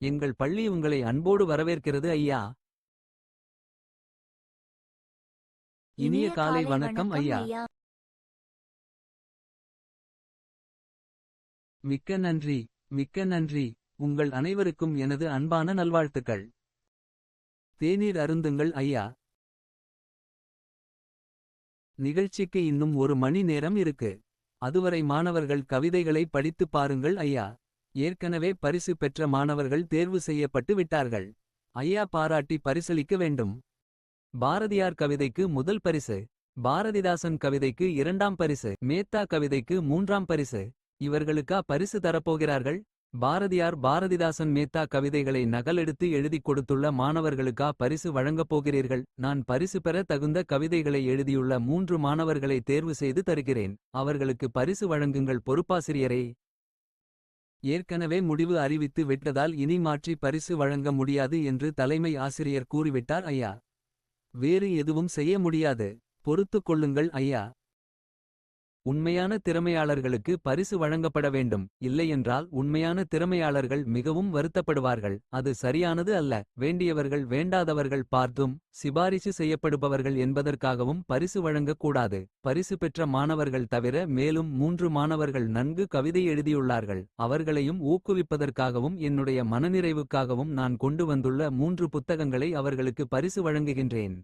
எங்கள் பள்ளி உங்களை அன்போடு வரவேற்கிறது ஐயா. இனிய காலை வணக்கம் ஐயா. மிக்க நன்றி மிக்க நன்றி. உங்கள் அனைவருக்கும் எனது அன்பான நல்வாழ்த்துக்கள். தேநீர் அருந்துங்கள் ஐயா. நிகழ்ச்சிக்கு இன்னும் ஒரு மணி நேரம் இருக்கு. அதுவரை மாணவர்கள் கவிதைகளை படித்துப் பாருங்கள் ஐயா. ஏற்கனவே பரிசு பெற்ற மாணவர்கள் தேர்வு செய்யப்பட்டு விட்டார்கள். ஐயா பாராட்டி பரிசளிக்க வேண்டும். பாரதியார் கவிதைக்கு முதல் பரிசு பாரதிதாசன் கவிதைக்கு இரண்டாம் பரிசு மேத்தா கவிதைக்கு மூன்றாம் பரிசு. இவர்களுக்கா பரிசு தரப்போகிறார்கள்? பாரதியார் பாரதிதாசன் மேத்தா கவிதைகளை நகலெடுத்து எழுதிக் கொடுத்துள்ள மாணவர்களுக்கா பரிசு வழங்கப் போகிறீர்கள்? நான் பரிசு பெற தகுந்த கவிதைகளை எழுதியுள்ள மூன்று மாணவர்களை தேர்வு செய்து தருகிறேன். அவர்களுக்கு பரிசு வழங்குங்கள் பொறுப்பாசிரியரே. ஏற்கனவே முடிவு அறிவித்து விட்டதால் இனி மாற்றி பரிசு வழங்க முடியாது என்று தலைமை ஆசிரியர் கூறிவிட்டார் ஐயா. வேறு எதுவும் செய்ய முடியாது. பொறுத்துக் கொள்ளுங்கள் ஐயா. உண்மையான திறமையாளர்களுக்கு பரிசு வழங்கப்பட வேண்டும். இல்லையென்றால் உண்மையான திறமையாளர்கள் மிகவும் வருத்தப்படுவார்கள். அது சரியானது அல்ல. வேண்டியவர்கள் வேண்டாதவர்கள் பார்த்தும் சிபாரிசு செய்யப்படுபவர்கள் என்பதற்காகவும் பரிசு வழங்கக்கூடாது. பரிசு பெற்ற மாணவர்கள் தவிர மேலும் மூன்று மாணவர்கள் நன்கு கவிதை எழுதியுள்ளார்கள். அவர்களையும் ஊக்குவிப்பதற்காகவும் என்னுடைய மனநிறைவுக்காகவும் நான் கொண்டு வந்துள்ள மூன்று புத்தகங்களை அவர்களுக்கு பரிசு வழங்குகின்றேன்.